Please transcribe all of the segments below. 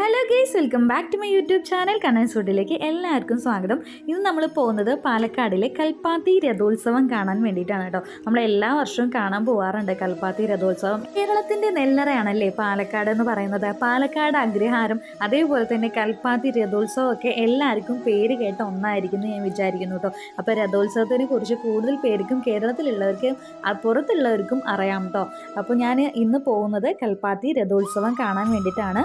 Hello guys welcome back to my YouTube channel Kannan's എല്ലാവർക്കും സ്വാഗതം. ഇന്ന് നമ്മൾ പോകുന്നത് പാലക്കാടിലെ കൽപ്പാത്തി രഥോത്സവം കാണാൻ വേണ്ടിയിട്ടാണ് കേട്ടോ. നമ്മൾ എല്ലാ വർഷവും കാണാൻ പോവാറുണ്ട് കൽപ്പാത്തി രഥോത്സവം. കേരളത്തിന്റെ നെല്ലറയാണല്ലേ പാലക്കാട് എന്ന് പറയുന്നത്. പാലക്കാട് അഗ്രഹാരം അതേപോലെ തന്നെ കൽപ്പാത്തി രഥോത്സവം ഒക്കെ എല്ലാവർക്കും പേര് കേട്ട ഒന്നായിരിക്കും എന്ന് ഞാൻ വിചാരിക്കുന്നു കേട്ടോ. അപ്പോൾ രഥോത്സവത്തിനെ കുറിച്ച് കൂടുതൽ പേർക്കും കേരളത്തിലുള്ളവർക്കും പുറത്തുള്ളവർക്കും അറിയാം കേട്ടോ. അപ്പോൾ ഞാൻ ഇന്ന് പോകുന്നത് കൽപ്പാത്തി രഥോത്സവം കാണാൻ വേണ്ടിയിട്ടാണ്.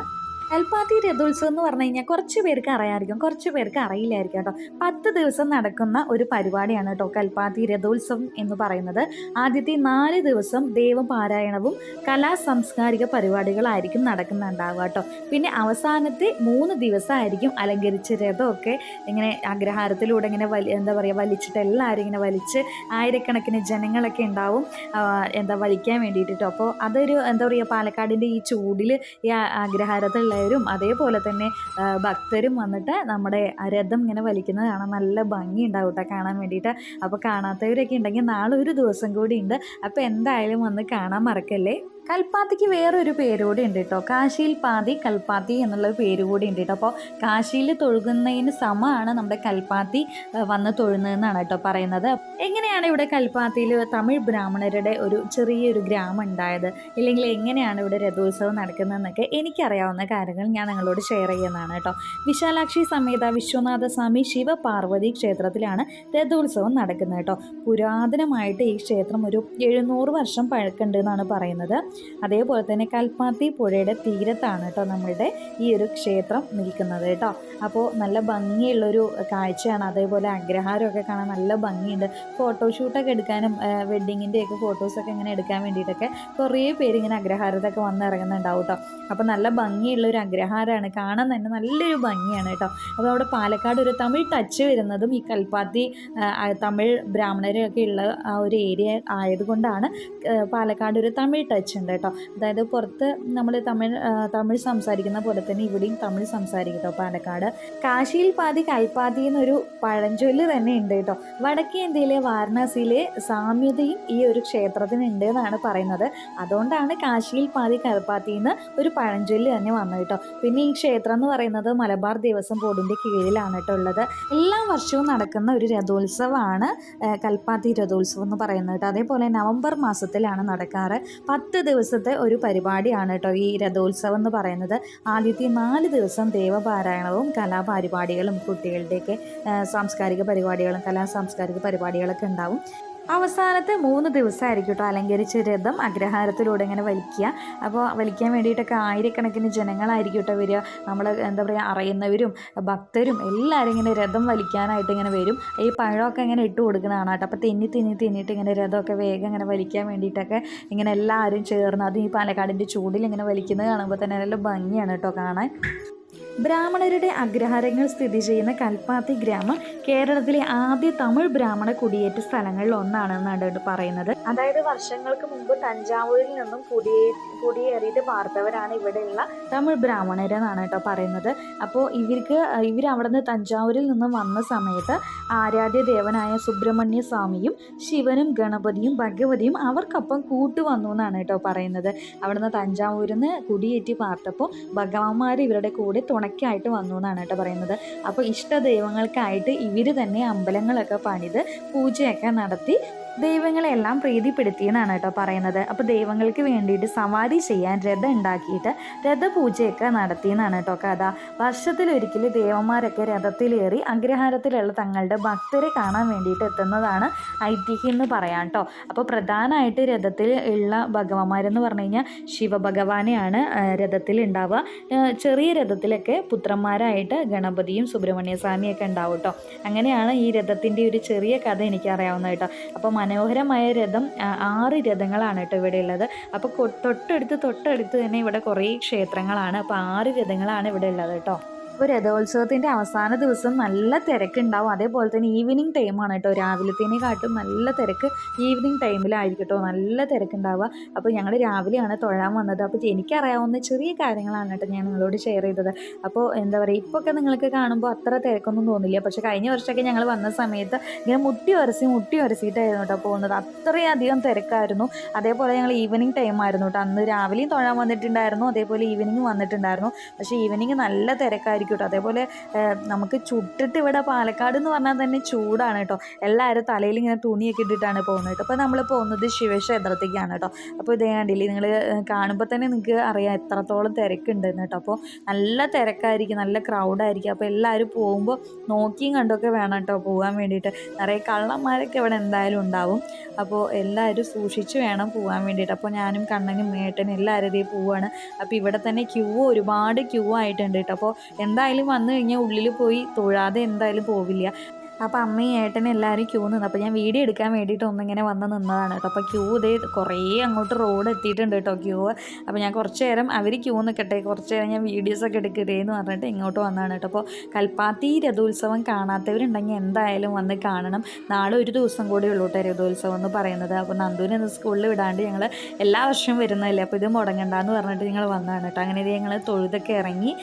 കൽപ്പാത്തി രഥോത്സവം എന്ന് പറഞ്ഞു കഴിഞ്ഞാൽ കുറച്ച് പേർക്ക് അറിയാമായിരിക്കും കുറച്ച് പേർക്ക് അറിയില്ലായിരിക്കും കേട്ടോ. പത്ത് ദിവസം നടക്കുന്ന ഒരു പരിപാടിയാണ് കേട്ടോ കൽപ്പാത്തി രഥോത്സവം എന്ന് പറയുന്നത്. ആദ്യത്തെ നാല് ദിവസം ദേവപാരായണവും കലാ സാംസ്കാരിക പരിപാടികളായിരിക്കും നടക്കുന്നുണ്ടാവുക കേട്ടോ. പിന്നെ അവസാനത്തെ മൂന്ന് ദിവസമായിരിക്കും അലങ്കരിച്ച രഥമൊക്കെ ഇങ്ങനെ അഗ്രഹാരത്തിലൂടെ ഇങ്ങനെ വലി എന്താ പറയുക വലിച്ചിട്ട് എല്ലാവരും ഇങ്ങനെ വലിച്ച് ആയിരക്കണക്കിന് ജനങ്ങളൊക്കെ ഉണ്ടാവും എന്താ വലിക്കാൻ വേണ്ടിയിട്ട് കേട്ടോ. അപ്പോൾ അതൊരു എന്താ പറയുക പാലക്കാടിന്റെ ഈ ചൂടിൽ ഈ ആ- അഗ്രഹാരത്തുള്ളവരും അതേപോലെ തന്നെ ഭക്തരും വന്നിട്ട് നമ്മുടെ രഥം ഇങ്ങനെ വലിക്കുന്നത് കാണാൻ നല്ല ഭംഗി ഉണ്ടാവും കേട്ടോ കാണാൻ വേണ്ടിയിട്ട്. അപ്പോൾ കാണാത്തവരൊക്കെ ഉണ്ടെങ്കിൽ നാളെ ഒരു ദിവസം കൂടി ഉണ്ട്. അപ്പോൾ എന്തായാലും വന്ന് കാണാൻ മറക്കല്ലേ? കൽപ്പാത്തിക്ക് വേറൊരു പേരുകൂടി ഉണ്ട് കേട്ടോ കാശിയിൽ പാതി കൽപ്പാത്തി എന്നുള്ള പേര് കൂടി ഉണ്ട് കേട്ടോ അപ്പോൾ കാശിയിൽ തൊഴുകുന്നതിന് സമമാണ് നമ്മുടെ കൽപ്പാത്തി വന്ന് തൊഴുന്നതെന്നാണ് കേട്ടോ പറയുന്നത്. എങ്ങനെയാണ് ഇവിടെ കൽപ്പാത്തിയിൽ തമിഴ് ബ്രാഹ്മണരുടെ ഒരു ചെറിയൊരു ഗ്രാമം ഉണ്ടായത്? ഇല്ലെങ്കിൽ എങ്ങനെയാണ് ഇവിടെ രഥോത്സവം നടക്കുന്നതെന്നൊക്കെ എനിക്കറിയാവുന്ന കാര്യങ്ങൾ ഞാൻ നിങ്ങളോട് ഷെയർ ചെയ്യുന്നതാണ് കേട്ടോ വിശാലാക്ഷി സമേത വിശ്വനാഥ സ്വാമി ശിവപാർവതി ക്ഷേത്രത്തിലാണ് രഥോത്സവം നടക്കുന്നത് കേട്ടോ പുരാതനമായിട്ട് ഈ ക്ഷേത്രം ഒരു എഴുന്നൂറ് വർഷം പഴക്കുണ്ട് എന്നാണ് പറയുന്നത്. അതേപോലെ തന്നെ കൽപ്പാത്തി പുഴയുടെ തീരത്താണ് കേട്ടോ നമ്മളുടെ ഈ ഒരു ക്ഷേത്രം നിൽക്കുന്നത് കേട്ടോ. അപ്പോൾ നല്ല ഭംഗിയുള്ളൊരു കാഴ്ചയാണ്. അതേപോലെ അഗ്രഹാരമൊക്കെ കാണാൻ നല്ല ഭംഗിയുണ്ട്. ഫോട്ടോഷൂട്ടൊക്കെ എടുക്കാനും വെഡ്ഡിങ്ങിന്റെയൊക്കെ ഫോട്ടോസൊക്കെ ഇങ്ങനെ എടുക്കാൻ വേണ്ടിയിട്ടൊക്കെ കുറേ പേര് ഇങ്ങനെ അഗ്രഹാരത്തൊക്കെ വന്ന് ഇറങ്ങുന്നുണ്ടാവും കേട്ടോ. അപ്പോൾ നല്ല ഭംഗിയുള്ള ഒരു അഗ്രഹാരമാണ് കാണാൻ തന്നെ നല്ലൊരു ഭംഗിയാണ് കേട്ടോ. അപ്പോൾ അവിടെ പാലക്കാട് ഒരു തമിഴ് ടച്ച് വരുന്നതും ഈ കൽപ്പാത്തി തമിഴ് ബ്രാഹ്മണരൊക്കെ ഉള്ള ആ ഒരു ഏരിയ ആയതുകൊണ്ടാണ് പാലക്കാട് ഒരു തമിഴ് ടച്ച് ഉണ്ട് കേട്ടോ. അതായത് പുറത്ത് നമ്മൾ തമിഴ് തമിഴ് സംസാരിക്കുന്ന പോലെ തന്നെ ഇവിടെയും തമിഴ് സംസാരിക്കും കേട്ടോ പാലക്കാട്. കാശിയിൽ പാതി കൽപ്പാതി എന്നൊരു പഴഞ്ചൊല്ല് തന്നെ ഉണ്ട് കേട്ടോ. വടക്കേ ഇന്ത്യയിലെ വാരണാസിയിലെ സാമ്യതയും ഈ ഒരു ക്ഷേത്രത്തിനുണ്ട് എന്നാണ് പറയുന്നത്. അതുകൊണ്ടാണ് കാശിയിൽ പാതി കൽപ്പാത്തി എന്ന് ഒരു പഴഞ്ചൊല്ല് തന്നെ വന്നത് കേട്ടോ. പിന്നെ ഈ ക്ഷേത്രം എന്ന് പറയുന്നത് മലബാർ ദേവസ്വം ബോർഡിന്റെ കീഴിലാണ് കേട്ടോ ഉള്ളത്. എല്ലാ വർഷവും നടക്കുന്ന ഒരു രഥോത്സവമാണ് കൽപ്പാത്തി രഥോത്സവം എന്ന് പറയുന്നത് കേട്ടോ. അതേപോലെ നവംബർ മാസത്തിലാണ് നടക്കാറ്. പത്ത് ദിവസത്തെ ഒരു പരിപാടിയാണ് കേട്ടോ ഈ രഥോത്സവം എന്ന് പറയുന്നത്. ആദ്യത്തെ നാല് ദിവസം ദേവപാരായണവും കലാപരിപാടികളും കുട്ടികളുടെയൊക്കെ സാംസ്കാരിക പരിപാടികളും കലാ സാംസ്കാരിക പരിപാടികളൊക്കെ ഉണ്ടാവും. അവസാനത്തെ മൂന്ന് ദിവസമായിരിക്കും കേട്ടോ അലങ്കരിച്ച രഥം അഗ്രഹാരത്തിലൂടെ ഇങ്ങനെ വലിക്കുക. അപ്പോൾ വലിക്കാൻ വേണ്ടിയിട്ടൊക്കെ ആയിരക്കണക്കിന് ജനങ്ങളായിരിക്കും കേട്ടോ വരിക. നമ്മൾ എന്താ പറയുക അറിയുന്നവരും ഭക്തരും എല്ലാവരും ഇങ്ങനെ രഥം വലിക്കാനായിട്ട് ഇങ്ങനെ വരും. ഈ പഴമൊക്കെ ഇങ്ങനെ ഇട്ട് കൊടുക്കുന്നതാണ് കേട്ടോ. അപ്പോൾ തിന്നി തിന്നി തിന്നിട്ട് ഇങ്ങനെ രഥമൊക്കെ വേഗം ഇങ്ങനെ വലിക്കാൻ വേണ്ടിയിട്ടൊക്കെ ഇങ്ങനെ എല്ലാവരും ചേർന്ന് അത് ഈ പാലക്കാടിന്റെ ചൂടിൽ ഇങ്ങനെ വലിക്കുന്നത് കാണുമ്പോൾ തന്നെ നല്ല ഭംഗിയാണ് കേട്ടോ കാണാൻ. ബ്രാഹ്മണരുടെ അഗ്രഹാരങ്ങൾ സ്ഥിതി ചെയ്യുന്ന കൽപ്പാത്തി ഗ്രാമം കേരളത്തിലെ ആദ്യ തമിഴ് ബ്രാഹ്മണ കുടിയേറ്റ സ്ഥലങ്ങളിൽ ഒന്നാണെന്നാണ് പറയുന്നത്. അതായത് വർഷങ്ങൾക്ക് മുമ്പ് തഞ്ചാവൂരിൽ നിന്നും കുടിയേ കുടിയേറിയിട്ട് പാർത്തവരാണ് ഇവിടെയുള്ള തമിഴ് ബ്രാഹ്മണരെന്നാണ് കേട്ടോ പറയുന്നത്. അപ്പോൾ ഇവർക്ക് ഇവർ അവിടെ നിന്ന് തഞ്ചാവൂരിൽ നിന്നും വന്ന സമയത്ത് ആരാധ്യ ദേവനായ സുബ്രഹ്മണ്യ സ്വാമിയും ശിവനും ഗണപതിയും ഭഗവതിയും അവർക്കൊപ്പം കൂട്ടു വന്നു എന്നാണ് കേട്ടോ പറയുന്നത്. അവിടുന്ന് തഞ്ചാവൂരിൽ നിന്ന് കുടിയേറ്റി പാർത്തപ്പോൾ ഭഗവാന്മാർ ഇവരുടെ കൂടെ തുണയ്ക്കായിട്ട് വന്നു എന്നാണ് കേട്ടോ പറയുന്നത്. അപ്പോൾ ഇഷ്ട ദൈവങ്ങൾക്കായിട്ട് ഇവർ തന്നെ അമ്പലങ്ങളൊക്കെ പണിത് പൂജയൊക്കെ നടത്തി ദൈവങ്ങളെല്ലാം പ്രീതിപ്പെടുത്തിയെന്നാണ് കേട്ടോ പറയുന്നത്. അപ്പോൾ ദൈവങ്ങൾക്ക് വേണ്ടിയിട്ട് സമാധി ചെയ്യാൻ രഥം ഉണ്ടാക്കിയിട്ട് രഥപൂജയൊക്കെ നടത്തിയെന്നാണ് കേട്ടോ കഥ. വർഷത്തിലൊരിക്കൽ ദേവന്മാരൊക്കെ രഥത്തിലേറി അഗ്രഹാരത്തിലുള്ള തങ്ങളുടെ ഭക്തരെ കാണാൻ വേണ്ടിയിട്ട് എത്തുന്നതാണ് ഐതിഹ്യം എന്ന് പറയാം കേട്ടോ. അപ്പോൾ പ്രധാനമായിട്ട് രഥത്തിൽ ഉള്ള ഭഗവാന്മാരെന്ന് പറഞ്ഞു കഴിഞ്ഞാൽ ശിവഭഗവാനെയാണ് രഥത്തിൽ ഉണ്ടാവുക. ചെറിയ രഥത്തിലൊക്കെ പുത്രന്മാരായിട്ട് ഗണപതിയും സുബ്രഹ്മണ്യ സ്വാമിയൊക്കെ ഉണ്ടാവും കേട്ടോ. അങ്ങനെയാണ് ഈ രഥത്തിന്റെ ഒരു ചെറിയ കഥ എനിക്കറിയാവുന്നത് കേട്ടോ. അപ്പോൾ മനോഹരമായ രഥം ആറ് രഥങ്ങളാണ് കേട്ടോ ഇവിടെ ഉള്ളത്. അപ്പോൾ തൊട്ടടുത്ത് തൊട്ടടുത്ത് തന്നെ ഇവിടെ കുറേ ക്ഷേത്രങ്ങളാണ്. അപ്പോൾ ആറ് രഥങ്ങളാണ് ഇവിടെ ഉള്ളത് കേട്ടോ. ഇപ്പോൾ രഥോത്സവത്തിന്റെ അവസാന ദിവസം നല്ല തിരക്കുണ്ടാവും. അതേപോലെ തന്നെ ഈവനിങ് ടൈമാണ് കേട്ടോ. രാവിലത്തേനെക്കാട്ടും നല്ല തിരക്ക് ഈവനിങ് ടൈമിലായിരിക്കും കേട്ടോ. നല്ല തിരക്കുണ്ടാവുക. അപ്പോൾ ഞങ്ങൾ രാവിലെയാണ് തൊഴാൻ വന്നത്. അപ്പോൾ എനിക്കറിയാവുന്ന ചെറിയ കാര്യങ്ങളാണ് കേട്ടോ ഞാൻ നിങ്ങളോട് ഷെയർ ചെയ്തത്. അപ്പോൾ എന്താ പറയുക ഇപ്പോൾ ഒക്കെ നിങ്ങൾക്ക് കാണുമ്പോൾ അത്ര തിരക്കൊന്നും തോന്നില്ല. പക്ഷേ കഴിഞ്ഞ വർഷമൊക്കെ ഞങ്ങൾ വന്ന സമയത്ത് ഇങ്ങനെ മുട്ടി ഉരസി മുട്ടി ഉരസിയിട്ടായിരുന്നു കേട്ടോ പോകുന്നത്. അത്രയധികം തിരക്കായിരുന്നു. അതേപോലെ ഞങ്ങൾ ഈവനിങ് ടൈം ആയിരുന്നു കേട്ടോ. അന്ന് രാവിലെയും തൊഴാൻ വന്നിട്ടുണ്ടായിരുന്നു. അതേപോലെ ഈവനിങ് വന്നിട്ടുണ്ടായിരുന്നു. പക്ഷേ ഈവനിങ് നല്ല തിരക്കായിരിക്കും കേട്ടോ. അതേപോലെ നമുക്ക് ചുട്ടിട്ട് ഇവിടെ പാലക്കാട് എന്ന് പറഞ്ഞാൽ തന്നെ ചൂടാണ് കേട്ടോ. എല്ലാവരും തലയിൽ ഇങ്ങനെ തുണിയൊക്കെ ഇട്ടിട്ടാണ് പോകുന്നത് കേട്ടോ. അപ്പോൾ നമ്മൾ പോകുന്നത് ശിവക്ഷേത്രത്തേക്കാണ് കേട്ടോ. അപ്പോൾ ഇതേ കണ്ടില്ലേ നിങ്ങൾ കാണുമ്പോൾ തന്നെ നിങ്ങൾക്ക് അറിയാം എത്രത്തോളം തിരക്കുണ്ടെന്ന് കേട്ടോ. അപ്പോൾ നല്ല തിരക്കായിരിക്കും നല്ല ക്രൗഡായിരിക്കും അപ്പോൾ എല്ലാവരും പോകുമ്പോൾ നോക്കിയും കണ്ടൊക്കെ വേണം കേട്ടോ പോകാൻ വേണ്ടിയിട്ട്. നിറയെ കള്ളന്മാരൊക്കെ ഇവിടെ എന്തായാലും ഉണ്ടാവും. അപ്പോൾ എല്ലാവരും സൂക്ഷിച്ച് വേണം പോകാൻ വേണ്ടിയിട്ട്. അപ്പോൾ ഞാനും കണ്ണനും മേട്ടനും എല്ലാവരും ഇതേ പോവാണ്. അപ്പോൾ ഇവിടെ തന്നെ ക്യൂ ഒരുപാട് ക്യൂ ആയിട്ടുണ്ട് കേട്ടോ. അപ്പോൾ എന്തായാലും വന്നു കഴിഞ്ഞാൽ ഉള്ളിൽ പോയി തൊഴാതെ എന്തായാലും പോവില്ല. അപ്പോൾ അമ്മയും ഏട്ടനും എല്ലാവരും ക്യൂ നിന്ന്. അപ്പോൾ ഞാൻ വീഡിയോ എടുക്കാൻ വേണ്ടിയിട്ട് ഒന്നിങ്ങനെ വന്ന് നിന്നതാണ് കേട്ടോ. അപ്പോൾ ക്യൂ ഇതേ കുറേ അങ്ങോട്ട് റോഡ് എത്തിയിട്ടുണ്ട് കേട്ടോ ക്യൂ അപ്പോൾ ഞാൻ കുറച്ച് നേരം അവർ ക്യൂ നിൽക്കട്ടെ കുറച്ച് നേരം ഞാൻ വീഡിയോസൊക്കെ എടുക്കട്ടെ എന്ന് പറഞ്ഞിട്ട് ഇങ്ങോട്ട് വന്നതാണ് കേട്ടോ. അപ്പോൾ കൽപ്പാത്തി രഥോത്സവം കാണാത്തവരുണ്ടെങ്കിൽ എന്തായാലും വന്ന് കാണണം. നാളെ ഒരു ദിവസം കൂടി ഉള്ളൂ കേട്ടോ രഥോത്സവം എന്ന് പറയുന്നത്. അപ്പോൾ നന്ദുവിനെ ഇന്ന് സ്കൂളിൽ വിടാണ്ട് ഞങ്ങൾ എല്ലാ വർഷവും വരുന്നതല്ലേ? അപ്പോൾ ഇത് മുടങ്ങണ്ടെന്ന് പറഞ്ഞിട്ട് ഞങ്ങൾ വന്നതാണ് കേട്ടോ. അങ്ങനെ ഞങ്ങൾ തൊഴുതൊക്കെ ഇറങ്ങി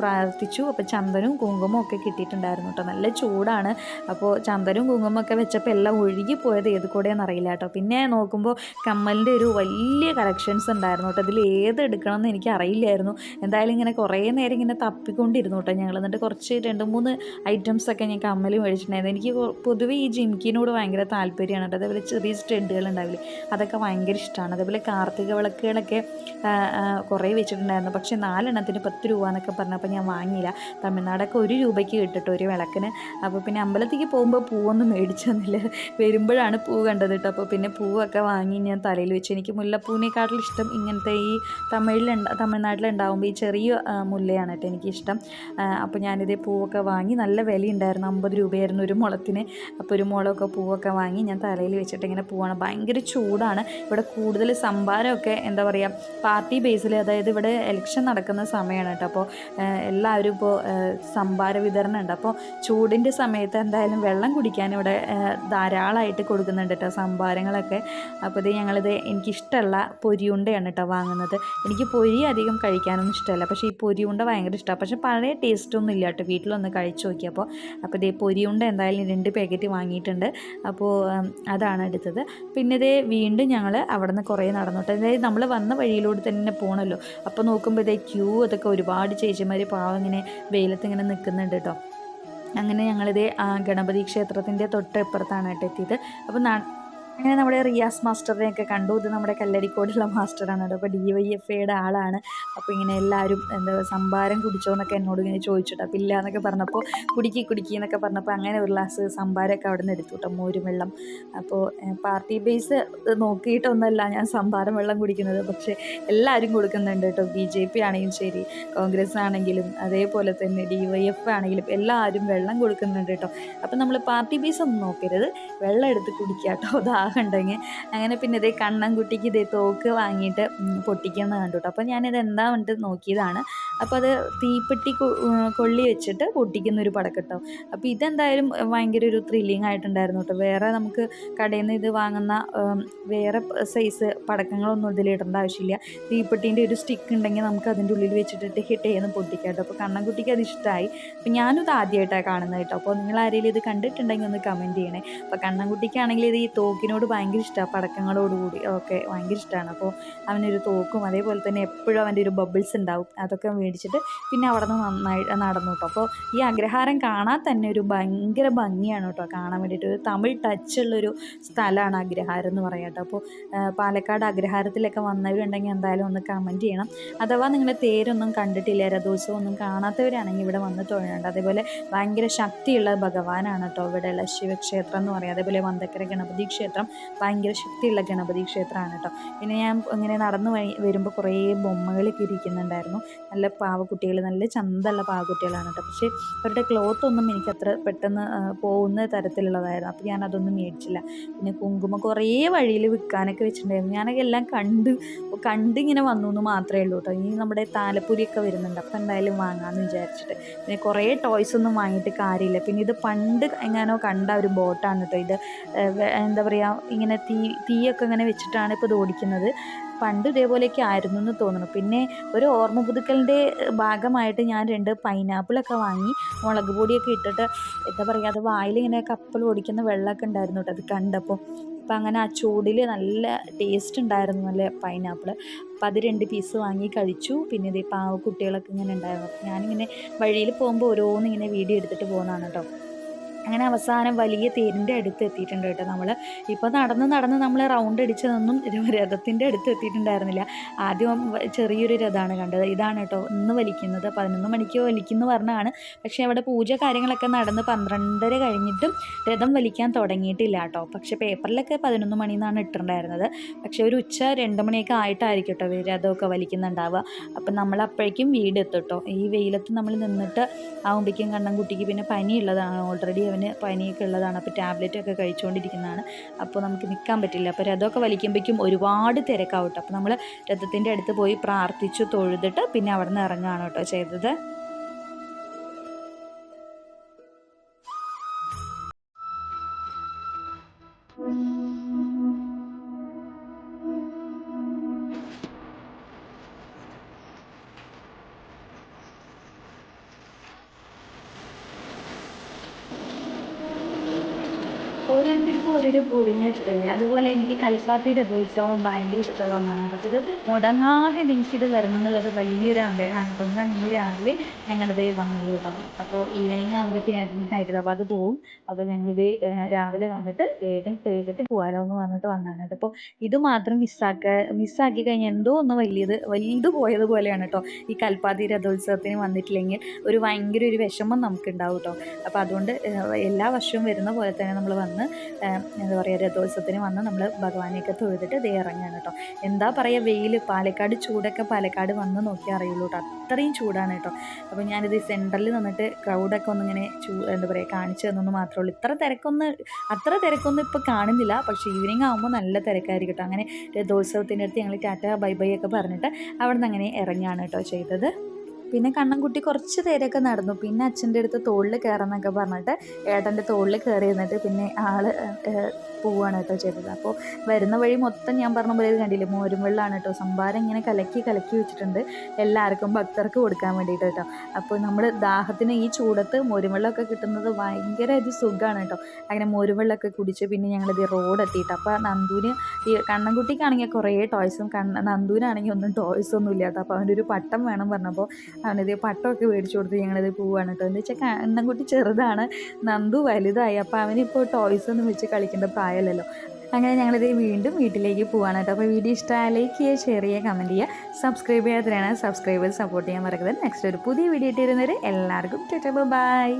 പ്രാർത്ഥിച്ചു. അപ്പോൾ ചന്ദനവും കുങ്കുമവും ഒക്കെ കിട്ടിയിട്ടുണ്ടായിരുന്നു കേട്ടോ. നല്ല ചൂടാണ്. അപ്പോൾ ചന്ദനും കുങ്കുമൊക്കെ വെച്ചപ്പോൾ എല്ലാം ഒഴുകി പോയത് ഏത് കൂടെയെന്ന് അറിയില്ല കേട്ടോ. പിന്നെ നോക്കുമ്പോൾ കമ്മലിന്റെ ഒരു വലിയ കളക്ഷൻസ് ഉണ്ടായിരുന്നു കേട്ടോ. ഇതിൽ ഏത് എടുക്കണം എന്ന് എനിക്ക് അറിയില്ലായിരുന്നു. എന്തായാലും ഇങ്ങനെ കുറേ നേരം ഇങ്ങനെ തപ്പിക്കൊണ്ടിരുന്നു കേട്ടോ ഞങ്ങൾ എന്നിട്ട് കുറച്ച് രണ്ട് മൂന്ന് ഐറ്റംസ് ഒക്കെ ഞാൻ കമ്മൽ മേടിച്ചിട്ടുണ്ടായിരുന്നു. എനിക്ക് പൊതുവേ ഈ ജിംക്കിനോട് ഭയങ്കര താല്പര്യമാണ് കേട്ടോ. അതേപോലെ ചെറിയ സ്റ്റഡുകൾ ഉണ്ടാവില്ലേ അതൊക്കെ ഭയങ്കര ഇഷ്ടമാണ്. അതേപോലെ കാർത്തിക വിളക്കുകളൊക്കെ കുറേ വെച്ചിട്ടുണ്ടായിരുന്നു. പക്ഷേ നാലെണ്ണത്തിന് പത്ത് രൂപ എന്നൊക്കെ പറഞ്ഞപ്പോൾ ഞാൻ വാങ്ങിയില്ല. തമിഴ്നാടൊക്കെ ഒരു രൂപയ്ക്ക് കിട്ടിട്ടോ ഒരു വിളക്കിന്. അപ്പോൾ പിന്നെ അമ്പലത്തേക്ക് പോകുമ്പോൾ പൂവൊന്നും മേടിച്ചു തന്നില്ല വരുമ്പോഴാണ് പൂ കണ്ടത് കേട്ടോ. അപ്പോൾ പിന്നെ പൂവൊക്കെ വാങ്ങി ഞാൻ തലയിൽ വെച്ച് എനിക്ക് മുല്ലപ്പൂവിനെക്കാട്ടിലും ഇഷ്ടം ഇങ്ങനത്തെ ഈ തമിഴിലുണ്ട തമിഴ്നാട്ടിലുണ്ടാകുമ്പോൾ ഈ ചെറിയ മുല്ലയാണ് കേട്ടോ എനിക്കിഷ്ടം. അപ്പോൾ ഞാനിതേ പൂവൊക്കെ വാങ്ങി നല്ല വിലയുണ്ടായിരുന്നു. അമ്പത് രൂപയായിരുന്നു ഒരു മുളത്തിന്. അപ്പോൾ ഒരു മുളമൊക്കെ പൂവൊക്കെ വാങ്ങി ഞാൻ തലയിൽ വെച്ചിട്ട് ഇങ്ങനെ പൂവാണ്. ഭയങ്കര ചൂടാണ്. ഇവിടെ കൂടുതൽ സംഭാരമൊക്കെ എന്താ പറയുക പാർട്ടി ബേസിൽ അതായത് ഇവിടെ എലക്ഷൻ നടക്കുന്ന സമയമാണ് കേട്ടോ. അപ്പോൾ എല്ലാവരും ഇപ്പോൾ സംഭാര വിതരണം ഉണ്ട്. അപ്പോൾ ചൂടിന്റെ സമയത്ത് എന്തായാലും വെള്ളം കുടിക്കാൻ ഇവിടെ ധാരാളമായിട്ട് കൊടുക്കുന്നുണ്ട് കേട്ടോ സംഭാരങ്ങളൊക്കെ. അപ്പോൾ ഇത് ഞങ്ങളിത് എനിക്കിഷ്ടമുള്ള പൊരിയുണ്ടയാണ് കേട്ടോ വാങ്ങുന്നത്. എനിക്ക് പൊരി അധികം കഴിക്കാനൊന്നും ഇഷ്ടമല്ല പക്ഷേ ഈ പൊരിയുണ്ട ഭയങ്കര ഇഷ്ടമാണ് പക്ഷേ പഴയ ടേസ്റ്റൊന്നും ഇല്ല കേട്ടോ വീട്ടിലൊന്ന് കഴിച്ചു നോക്കിയപ്പോൾ അപ്പോൾ ഇതേ പൊരിയുണ്ട എന്തായാലും രണ്ട് പാക്കറ്റ് വാങ്ങിയിട്ടുണ്ട്. അപ്പോൾ അതാണ് എടുത്തത്. പിന്നെ ഇതേ വീണ്ടും ഞങ്ങൾ അവിടെ നിന്ന് കുറേ നടന്നോട്ടെ അതായത് നമ്മൾ വന്ന വഴിയിലൂടെ തന്നെ പോകണമല്ലോ അപ്പോൾ നോക്കുമ്പോൾ ഇതേ ക്യൂ അതൊക്കെ ഒരുപാട് ചേച്ചിമാർ പാവം ഇങ്ങനെ വെയിലത്ത് ഇങ്ങനെ നിൽക്കുന്നുണ്ട് കേട്ടോ അങ്ങനെ ഞങ്ങളിത് ഗണപതി ക്ഷേത്രത്തിന്റെ തൊട്ടപ്പുറത്താണ് കേട്ടോ എത്തിയത്. അപ്പോൾ അങ്ങനെ നമ്മുടെ റിയാസ് മാസ്റ്ററിനെയൊക്കെ കണ്ടു. ഇത് നമ്മുടെ കല്ലടിക്കോടുള്ള മാസ്റ്ററാണ് കേട്ടോ. അപ്പോൾ ഡി വൈ എഫ് ഐയുടെ ആളാണ്. അപ്പോൾ ഇങ്ങനെ എല്ലാവരും എന്താ സംഭാരം കുടിച്ചോ എന്നൊക്കെ എന്നോട് ഇങ്ങനെ ചോദിച്ചിട്ട് അപ്പോൾ ഇല്ല എന്നൊക്കെ പറഞ്ഞപ്പോൾ കുടിക്കി കുടിക്കി എന്നൊക്കെ പറഞ്ഞപ്പോൾ അങ്ങനെ ഒരു ഗ്ലാസ് സംഭാരമൊക്കെ അവിടെ നിന്ന് എടുത്തു കേട്ടോ. മോരും വെള്ളം. അപ്പോൾ പാർട്ടി ബേസ് നോക്കിയിട്ടൊന്നല്ല ഞാൻ സംഭാരം വെള്ളം കുടിക്കുന്നത്. പക്ഷേ എല്ലാവരും കൊടുക്കുന്നുണ്ട് കേട്ടോ. ബി ജെ പി ആണെങ്കിലും ശരി കോൺഗ്രസ് ആണെങ്കിലും അതേപോലെ തന്നെ ഡി വൈ എഫ് ആണെങ്കിലും എല്ലാവരും വെള്ളം കൊടുക്കുന്നുണ്ട് കേട്ടോ. അപ്പം നമ്മൾ പാർട്ടി ബേസ് ഒന്നും നോക്കരുത്. വെള്ളം എടുത്ത് കുടിക്കുക കേട്ടോ. ഉണ്ടെങ്കിൽ അങ്ങനെ പിന്നെ ഇതേ കണ്ണൻകുട്ടിക്ക് ഇതേ തോക്ക് വാങ്ങിയിട്ട് പൊട്ടിക്കുന്നത് കണ്ടു കേട്ടോ അപ്പോൾ ഞാനിത് എന്താ വേണ്ടിട്ട് നോക്കിയതാണ്. അപ്പോൾ അത് തീപ്പെട്ടി കൊള്ളി വെച്ചിട്ട് പൊട്ടിക്കുന്ന ഒരു പടക്കട്ടോ അപ്പോൾ ഇതെന്തായാലും ഭയങ്കര ഒരു ത്രില്ലിങ് ആയിട്ടുണ്ടായിരുന്നു കേട്ടോ വേറെ നമുക്ക് കടയിൽ നിന്ന് ഇത് വാങ്ങുന്ന വേറെ സൈസ് പടക്കങ്ങളൊന്നും ഇതിൽ ഇടേണ്ട ആവശ്യമില്ല. തീപ്പെട്ടീന്റെ ഒരു സ്റ്റിക്ക് ഉണ്ടെങ്കിൽ നമുക്ക് അതിന്റെ ഉള്ളിൽ വെച്ചിട്ടിട്ട് ഹിറ്റ് ചെയ്യുന്ന പൊട്ടിക്കാം കേട്ടോ അപ്പോൾ കണ്ണൻകുട്ടിക്ക് അത് ഇഷ്ടമായി അപ്പോൾ ഞാനിത് ആദ്യമായിട്ടാണ് കാണുന്നത് കേട്ടോ അപ്പോൾ നിങ്ങൾ ആരെങ്കിലും ഇത് കണ്ടിട്ടുണ്ടെങ്കിൽ ഒന്ന് കമന്റ് ചെയ്യണേ. അപ്പോൾ കണ്ണൻകുട്ടിക്കാണെങ്കിൽ ഇത് ഈ തോക്കിനോട് ഭയങ്കര ഇഷ്ടമാണ് പടക്കങ്ങളോടുകൂടി. ഒക്കെ ഭയങ്കര ഇഷ്ടമാണ് അപ്പോൾ അവനൊരു തോക്കും അതേപോലെ തന്നെ എപ്പോഴും അവന്റെ ഒരു ബബിൾസ് ഉണ്ടാവും. അതൊക്കെ മേടിച്ചിട്ട് പിന്നെ അവിടെ നിന്ന് നന്നായി നടന്നു കേട്ടോ. അപ്പോൾ ഈ അഗ്രഹാരം കാണാൻ തന്നെ ഒരു ഭയങ്കര ഭംഗിയാണ് കേട്ടോ കാണാൻ വേണ്ടിയിട്ട്. ഒരു തമിഴ് ടച്ചുള്ളൊരു സ്ഥലമാണ് അഗ്രഹാരം എന്ന് പറയാം കേട്ടോ. അപ്പോൾ പാലക്കാട് അഗ്രഹാരത്തിലൊക്കെ വന്നവരുണ്ടെങ്കിൽ എന്തായാലും ഒന്ന് കമന്റ് ചെയ്യണം. അഥവാ നിങ്ങൾ തേരൊന്നും കണ്ടിട്ടില്ല രഥോത്സവം ഒന്നും കാണാത്തവരാണെങ്കിൽ ഇവിടെ വന്ന് തൊഴേണ്ട അതേപോലെ ഭയങ്കര ശക്തിയുള്ള ഭഗവാനാണ് കേട്ടോ. ഇവിടെയുള്ള ശിവക്ഷേത്രം എന്ന് പറയാം. അതേപോലെ വന്തക്കര ഗണപതി ക്ഷേത്രം ക്ഷേത്രം. ഭയങ്കര ശക്തിയുള്ള ഗണപതി ക്ഷേത്രമാണ് കേട്ടോ. പിന്നെ ഞാൻ ഇങ്ങനെ നടന്നു വരുമ്പോൾ കുറേ ബൊമ്മകളൊക്കെ ഇരിക്കുന്നുണ്ടായിരുന്നു. നല്ല പാവക്കുട്ടികൾ നല്ല ചന്തമുള്ള പാവക്കുട്ടികളാണ് കേട്ടോ. പക്ഷേ അവരുടെ ക്ലോത്ത് ഒന്നും എനിക്ക് അത്ര പെട്ടെന്ന് പോകുന്ന തരത്തിലുള്ളതായിരുന്നു. അപ്പോൾ ഞാൻ അതൊന്നും മേടിച്ചില്ല. പിന്നെ കുങ്കുമ കുറേ വഴിയിൽ വിൽക്കാനൊക്കെ വെച്ചിട്ടുണ്ടായിരുന്നു. ഞാനൊക്കെ എല്ലാം കണ്ട് കണ്ടിങ്ങനെ വന്നു എന്ന് മാത്രമേ ഉള്ളൂ കേട്ടോ. ഇനി നമ്മുടെ താലപ്പൊരിയൊക്കെ വരുന്നുണ്ട്. അപ്പോൾ എന്തായാലും വാങ്ങാമെന്ന് വിചാരിച്ചിട്ട്. പിന്നെ കുറേ ടോയ്സ് ഒന്നും വാങ്ങിയിട്ട് കാര്യമില്ല. പിന്നെ ഇത് പണ്ട് എങ്ങാനോ കണ്ട ഒരു ബോട്ടാണ് കേട്ടോ ഇത്. എന്താ പറയുക ഇങ്ങനെ തീ തീയൊക്കെ ഇങ്ങനെ വെച്ചിട്ടാണ് ഇപ്പോൾ ഇത് ഓടിക്കുന്നത്. പണ്ട് ഇതേപോലെയൊക്കെ ആയിരുന്നു എന്ന് തോന്നുന്നു. പിന്നെ ഒരു ഓർമ്മ പുതുക്കലിന്റെ ഭാഗമായിട്ട് ഞാൻ രണ്ട് പൈനാപ്പിളൊക്കെ വാങ്ങി മുളക് പൊടിയൊക്കെ ഇട്ടിട്ട് എന്താ പറയുക അത് വായിലിങ്ങനെ കപ്പൽ ഓടിക്കുന്ന വെള്ളമൊക്കെ ഉണ്ടായിരുന്നു കേട്ടോ അത് കണ്ടപ്പോൾ. അപ്പം അങ്ങനെ ആ ചൂടിൽ നല്ല ടേസ്റ്റ് ഉണ്ടായിരുന്നു നല്ല പൈനാപ്പിൾ അപ്പം അത് രണ്ട് പീസ് വാങ്ങി കഴിച്ചു. പിന്നെ ഇത് പാവ കുട്ടികളൊക്കെ ഇങ്ങനെ ഉണ്ടായിരുന്നു. ഞാനിങ്ങനെ വഴിയിൽ പോകുമ്പോൾ ഓരോന്നിങ്ങനെ വീഡിയോ എടുത്തിട്ട് പോകുന്നതാണ് കേട്ടോ. അങ്ങനെ അവസാനം വലിയ തേരിന്റെ അടുത്ത് എത്തിയിട്ടുണ്ട് കേട്ടോ നമ്മൾ ഇപ്പോൾ നടന്ന് നടന്ന് നമ്മൾ റൗണ്ട് അടിച്ചതൊന്നും രഥത്തിന്റെ അടുത്ത് എത്തിയിട്ടുണ്ടായിരുന്നില്ല. ആദ്യം ചെറിയൊരു രഥമാണ് കണ്ടത്. ഇതാണ് കേട്ടോ ഇന്ന് വലിക്കുന്നത്. പതിനൊന്ന് മണിക്ക് വലിക്കുന്നു പറഞ്ഞാണ്. പക്ഷേ അവിടെ പൂജ കാര്യങ്ങളൊക്കെ നടന്ന് പന്ത്രണ്ടര കഴിഞ്ഞിട്ടും രഥം വലിക്കാൻ തുടങ്ങിയിട്ടില്ല കേട്ടോ. പക്ഷേ പേപ്പറിലൊക്കെ പതിനൊന്ന് മണി എന്നാണ് ഇട്ടിട്ടുണ്ടായിരുന്നത്. പക്ഷേ ഒരു ഉച്ച രണ്ട് മണിയൊക്കെ ആയിട്ടായിരിക്കും കേട്ടോ രഥമൊക്കെ വലിക്കുന്നുണ്ടാവുക. അപ്പം നമ്മൾ അപ്പോഴേക്കും വീട് എത്തും കേട്ടോ. ഈ വെയിലത്ത് നമ്മൾ നിന്നിട്ട് ആവുമ്പോഴേക്കും കണ്ണൻകുട്ടിക്ക് പിന്നെ പനിയുള്ളതാണ്. ഓൾറെഡി അവന് പനിയൊക്കെ ഉള്ളതാണ് അപ്പോൾ ടാബ്ലറ്റൊക്കെ കഴിച്ചുകൊണ്ടിരിക്കുന്നതാണ്. അപ്പോൾ നമുക്ക് നിൽക്കാൻ പറ്റില്ല. അപ്പോൾ രഥമൊക്കെ വലിക്കുമ്പോഴേക്കും ഒരുപാട് തിരക്കാവും കേട്ടോ. അപ്പോൾ നമ്മൾ രഥത്തിന്റെ അടുത്ത് പോയി പ്രാർത്ഥിച്ചു തൊഴുതിട്ട് പിന്നെ അവിടെ നിന്ന് ഇറങ്ങുകയാണ് കേട്ടോ ചെയ്തത്. ഓരോരോ പൊടിഞ്ഞിട്ടുണ്ട് അതുപോലെ എനിക്ക് കൽപ്പാത്തിയുടെ ഉത്സവം ഭയങ്കര ഇഷ്ടമാണ് ഇത് മുടങ്ങാതെ എനിക്കിത് വരണം എന്നുള്ളത് വലിയൊരു ആഗ്രഹമാണ് അപ്പം ഇന്ന് രാവിലെ ഞങ്ങളുടെ വന്നത് അപ്പോൾ ഈവനിങ് ആകുമ്പോഴത്തേക്കും ഹൈദരാബാദ് പോവും. അപ്പോൾ ഞങ്ങളിത് രാവിലെ വന്നിട്ട് വേഗം ചെയ്തിട്ട് പോകാലോ എന്ന് പറഞ്ഞിട്ട് വന്നതാണ്. കേട്ടോ അപ്പോൾ ഇത് മാത്രം മിസ്സാക്ക മിസ്സാക്കി കഴിഞ്ഞാൽ എന്തോ ഒന്ന് വലിയത് വലുത് പോയത് പോലെയാണ് കേട്ടോ. ഈ കൽപ്പാത്തി രഥോത്സവത്തിന് വന്നിട്ടില്ലെങ്കിൽ ഒരു ഭയങ്കര ഒരു വിഷമം നമുക്കുണ്ടാവും കേട്ടോ. അപ്പോൾ അതുകൊണ്ട് എല്ലാ വർഷവും വരുന്ന പോലെ തന്നെ നമ്മൾ വന്ന് എന്താ പറയുക. രഥോത്സവത്തിന് വന്ന് നമ്മൾ ഭഗവാനെയൊക്കെ തൊഴുതിട്ട് ദേ ഇറങ്ങുകയാണ് കേട്ടോ. എന്താ പറയുക വെയിൽ പാലക്കാട് ചൂടൊക്കെ പാലക്കാട് വന്ന് നോക്കിയാൽ അറിയുള്ളൂ കേട്ടോ. അത്രയും ചൂടാണ് കേട്ടോ. അപ്പോൾ ഞാനിത് സെന്ററിൽ നിന്നിട്ട് ക്രൗഡൊക്കെ ഒന്നിങ്ങനെ ചൂ എന്താ പറയുക കാണിച്ചു തന്നെന്ന് മാത്രമേ ഉള്ളൂ. ഇത്ര തിരക്കൊന്ന് അത്ര തിരക്കൊന്നും ഇപ്പോൾ കാണുന്നില്ല. പക്ഷേ ഈവനിങ് ആകുമ്പോൾ നല്ല തിരക്കായിരിക്കും കേട്ടോ. അങ്ങനെ രഥോത്സവത്തിന്റെ അടുത്ത് ഞങ്ങൾ ടാറ്റ ബൈ ബൈ ഒക്കെ പറഞ്ഞിട്ട് അവിടെ നിന്ന് അങ്ങനെ ഇറങ്ങിയാണ് കേട്ടോ ചെയ്തത്. പിന്നെ കണ്ണൻകുട്ടി കുറച്ച് നേരമൊക്കെ നടന്നു. പിന്നെ അച്ഛന്റെ അടുത്ത് തോളിൽ കയറാന്നൊക്കെ പറഞ്ഞിട്ട് ഏട്ടന്റെ തോളിൽ കയറി എന്നിട്ട് പിന്നെ ആൾ പോവാണ് കേട്ടോ ചെയ്തത്. അപ്പോൾ വരുന്ന വഴി മൊത്തം ഞാൻ പറഞ്ഞ പോലെ ഇത് കണ്ടില്ലേ? മോരും വെള്ളമാണ് കേട്ടോ. സംഭാരം ഇങ്ങനെ കലക്കി കലക്കി വെച്ചിട്ടുണ്ട്. എല്ലാവർക്കും ഭക്തർക്ക് കൊടുക്കാൻ വേണ്ടിയിട്ട് കേട്ടോ. അപ്പോൾ നമ്മൾ ദാഹത്തിന് ഈ ചൂടത്ത് മോരും വെള്ളമൊക്കെ കിട്ടുന്നത് ഭയങ്കര ഒരു സുഖമാണ് കേട്ടോ. അങ്ങനെ മോരും വെള്ളമൊക്കെ കുടിച്ച് പിന്നെ ഞങ്ങളിത് റോഡ് എത്തിയിട്ട്. അപ്പോൾ നന്ദൂന് ഈ കണ്ണൻകുട്ടിക്കാണെങ്കിൽ കുറേ ടോയ്സും കണ്ണ നന്ദൂനാണെങ്കിൽ ഒന്നും ടോയ്സ് ഒന്നും ഇല്ല കേട്ടോ. അപ്പോൾ അവന്റെ ഒരു പട്ടം വേണം പറഞ്ഞപ്പോൾ അവനത് പട്ടമൊക്കെ മേടിച്ചു കൊടുത്ത് ഞങ്ങളിത് പോവുകയാണ് കേട്ടോ. എന്ന് വെച്ചാൽ കണ്ണൻകുട്ടി ചെറുതാണ് നന്ദു വലുതായി. അപ്പോൾ അവനിപ്പോൾ ടോയ്സ് ഒന്നും വെച്ച് കളിക്കേണ്ട പ്രായമല്ലല്ലോ അങ്ങനെ ഞങ്ങളിത് വീണ്ടും വീട്ടിലേക്ക് പോവാണ് കേട്ടോ. അപ്പോൾ വീഡിയോ ഇഷ്ടമായ ലൈക്ക് ചെയ്യുക ഷെയർ ചെയ്യുക കമന്റ് ചെയ്യുക. സബ്സ്ക്രൈബ് ചെയ്യാത്തവരാണ് സബ്സ്ക്രൈബ് സപ്പോർട്ട് ചെയ്യാൻ മറക്കരുത്. നെക്സ്റ്റ് ഒരു പുതിയ വീഡിയോ ഇട്ടിരുന്നവർ എല്ലാവർക്കും ബൈ